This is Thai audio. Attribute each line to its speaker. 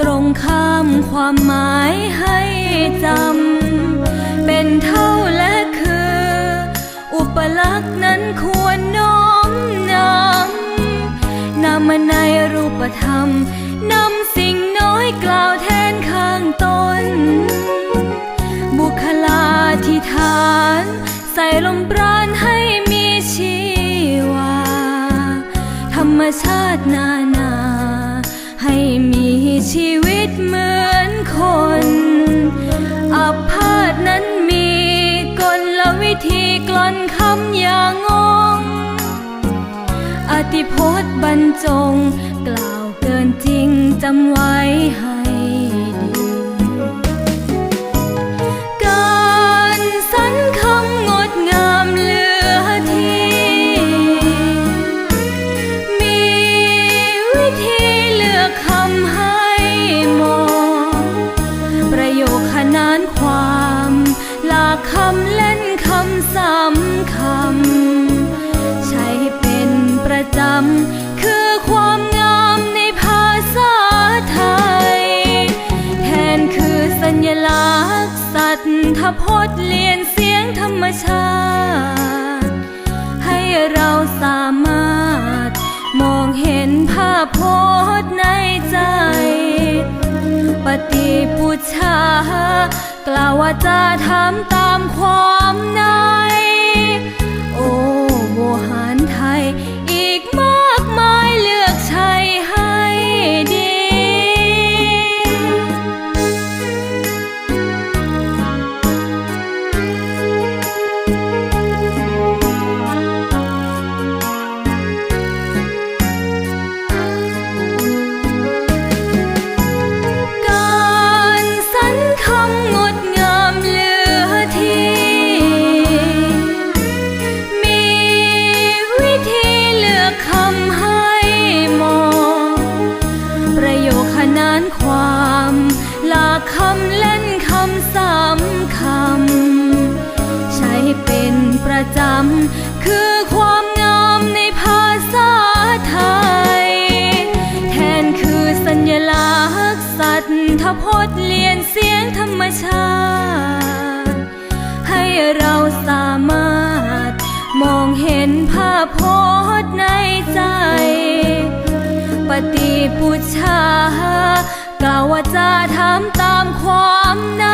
Speaker 1: ตรงข้ามความหมายให้จำ เป็นเท่าและคือ อุปลักษณ์นั้นควรน้อมนำนำมาในรูปธรรมนำสิ่งน้อยกล่าวแทนข้างต้น บุคลาธิฐาน ใส่ลมปราณให้มีชีวา ธรรมชาตินานาำอย่างงงอธิพจน์บรรจง กล่าวเกินจริงจำไว้ให้ดีการสรรคำงดงามเหลือทีมีวิธีเลือกคำให้เหมองประโยคขนานความ หลากคำเล่น คำซ้ำคำ ใช้เป็นประจำ คือความงามในภาษาไทย แทนคือสัญลักษณ์สัตถพจน์เลียนเสียงธรรมชาติ ให้เราสามารถ มองเห็นภาพพจน์ในใจ ปฏิปุชา กล่าวว่าจะทำตามความใน คือความงามในภาษาไทย แทนคือสัญลักษณ์สัตถพจน์เลียนเสียงธรรมชาติ ให้เราสามารถมองเห็นภาพพจน์ในใจ ปฏิปุชา กล่าวว่าจะทำตามความใน